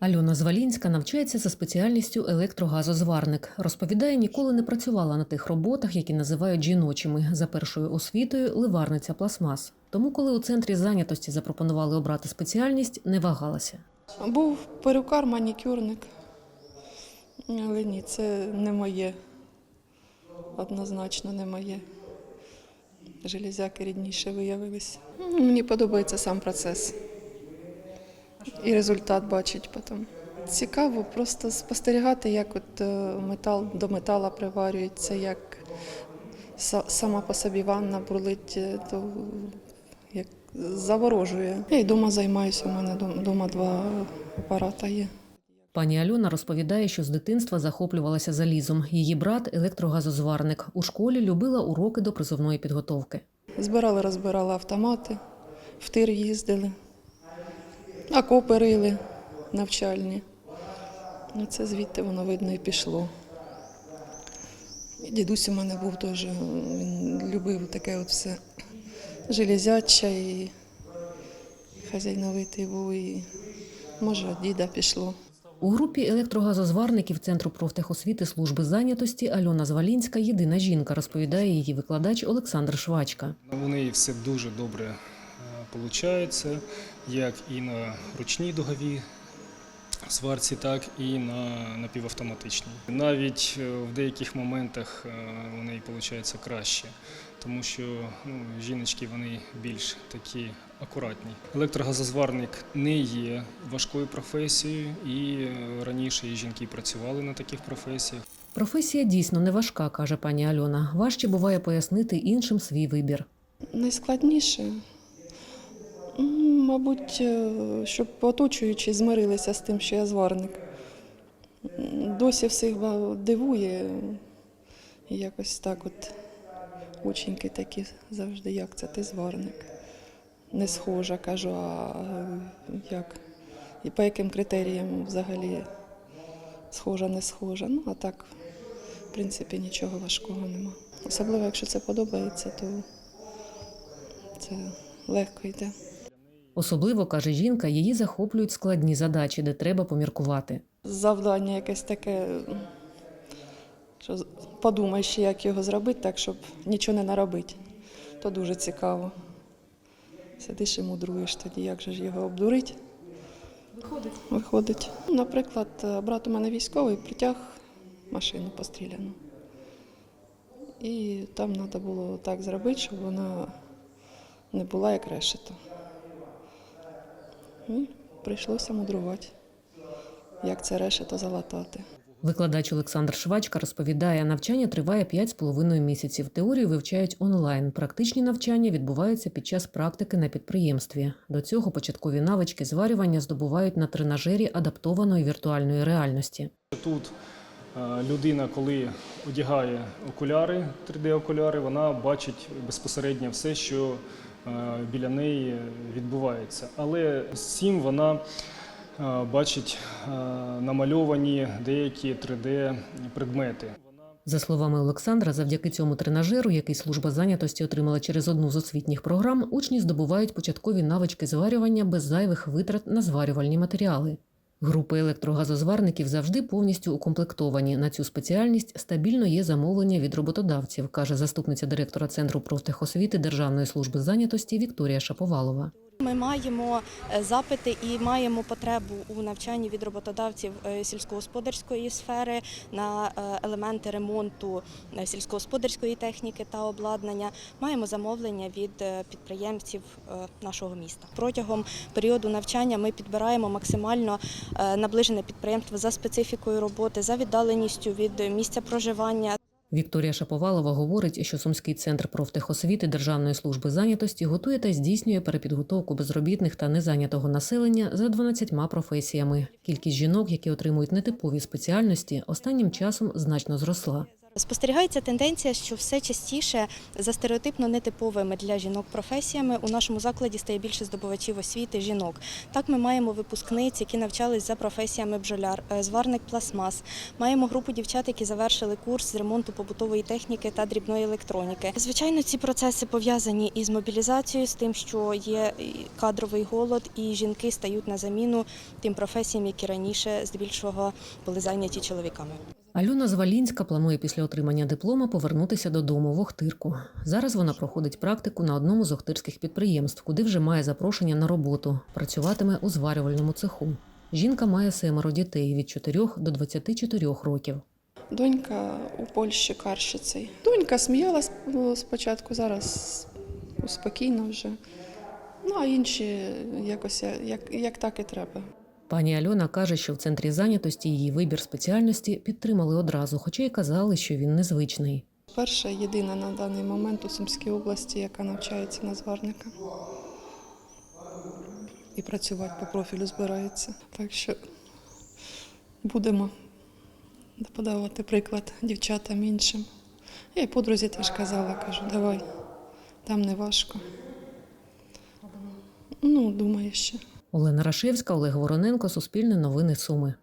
Альона Звалінська навчається за спеціальністю електрогазозварник. Розповідає, ніколи не працювала на тих роботах, які називають жіночими. За першою освітою ливарниця пластмас. Тому, коли у центрі зайнятості запропонували обрати спеціальність, не вагалася. Був перукар, манікюрник. Але ні, це не моє. Однозначно не моє. Железяки рідніше виявилися. Мені подобається сам процес. І результат бачить потім. Цікаво просто спостерігати, як от е, метал до метала приварюється, як сама по собі ванна бурлить, е, то як заворожує. Я й вдома займаюся, у мене вдома два апарата є. Пані Альона розповідає, що з дитинства захоплювалася залізом. Її брат електрогазозварник. У школі любила уроки до призовної підготовки. Збирали, розбирали автомати, в тир їздили, окопи рили навчальні. Ну, це звідти воно видно і пішло. І дідусь у мене був теж, він любив таке от все железяче і хазяйновитий був, і може від діда пішло. У групі електрогазозварників Центру профтехосвіти служби зайнятості Альона Звалінська єдина жінка, розповідає її викладач Олександр Швачка. У неї все дуже добре виходить, як і на ручній дуговій сварці, так і на напівавтоматичній. Навіть е, в деяких моментах у неї виходить краще, тому що ну, жіночки вони більш такі акуратні. Електрогазозварник не є важкою професією, і е, раніше і жінки працювали на таких професіях. Професія дійсно не важка, каже пані Альона. Важче буває пояснити іншим свій вибір. Найскладніше, мабуть, е, щоб оточуючі змирилися з тим, що я зварник. Досі всіх дивує якось так от ученьки такі завжди, як це ти зварник. Не схожа, кажу, а е, як? І по яким критеріям взагалі схожа, не схожа. Ну, а так, в принципі, нічого важкого нема. Особливо, якщо це подобається, то це легко йде. Особливо, каже жінка, її захоплюють складні задачі, де треба поміркувати. Завдання якесь таке, що подумаєш, як його зробити так, щоб нічого не наробити. То дуже цікаво. Сидиш і мудруєш тоді, як же ж його обдурити. Виходить. Виходить. Наприклад, брат у мене військовий притяг машину постріляну. І там треба було так зробити, щоб вона не була як решето. І прийшлося мудрувати, як це решето залатати. Викладач Олександр Швачка розповідає, навчання триває 5,5 місяців. Теорію вивчають онлайн. Практичні навчання відбуваються під час практики на підприємстві. До цього початкові навички зварювання здобувають на тренажері адаптованої віртуальної реальності. Тут е, людина, коли одягає окуляри, 3D-окуляри, вона бачить безпосередньо все, що біля неї відбувається. Але з цим вона е, бачить е, намальовані деякі 3D-предмети. За словами Олександра, завдяки цьому тренажеру, який служба зайнятості отримала через одну з освітніх програм, учні здобувають початкові навички зварювання без зайвих витрат на зварювальні матеріали. Групи електрогазозварників завжди повністю укомплектовані. На цю спеціальність стабільно є замовлення від роботодавців, каже заступниця директора Центру профтехосвіти Державної служби зайнятості Вікторія Шаповалова. Ми маємо е, запити і маємо потребу у навчанні від роботодавців е, сільськогосподарської сфери на е, елементи ремонту сільськогосподарської техніки та обладнання. Маємо замовлення від підприємців нашого міста. Протягом періоду навчання ми підбираємо максимально наближене підприємство за специфікою роботи, за віддаленістю від місця проживання. Вікторія Шаповалова говорить, що Сумський центр профтехосвіти Державної служби зайнятості готує та здійснює перепідготовку безробітних та незайнятого населення за 12 професіями. Кількість жінок, які отримують нетипові спеціальності, останнім часом значно зросла. Спостерігається тенденція, що все частіше за стереотипно нетиповими для жінок професіями у нашому закладі стає більше здобувачів освіти жінок. Так ми маємо випускниць, які навчались за професіями бджоляр, е, зварник пластмас. Маємо групу дівчат, які завершили курс з ремонту побутової техніки та дрібної електроніки. Звичайно, ці процеси пов'язані із мобілізацією, з тим, що є кадровий голод, і жінки стають на заміну тим професіям, які раніше здебільшого були зайняті чоловіками. Альона Звалінська планує після отримання диплома повернутися додому в Охтирку. Зараз вона проходить практику на одному з охтирських підприємств, куди вже має запрошення на роботу. Працюватиме у зварювальному цеху. Жінка має семеро дітей від 4 до 24 років. Донька у Польщі карщицею. Донька сміялась ну, спочатку, зараз спокійно вже. Ну, а інші якось як, як так і треба. Пані Альона каже, що в центрі зайнятості її вибір спеціальності підтримали одразу, хоча й казали, що він незвичний. Перша єдина на даний момент у Сумській області, яка навчається на зварника. І працювати по профілю збирається. Так що будемо подавати приклад дівчатам іншим. Я і подрузі теж казала, кажу, давай, там не важко. Ну, думаю ще. Олена Рашевська, Олег Вороненко, Суспільне новини Суми.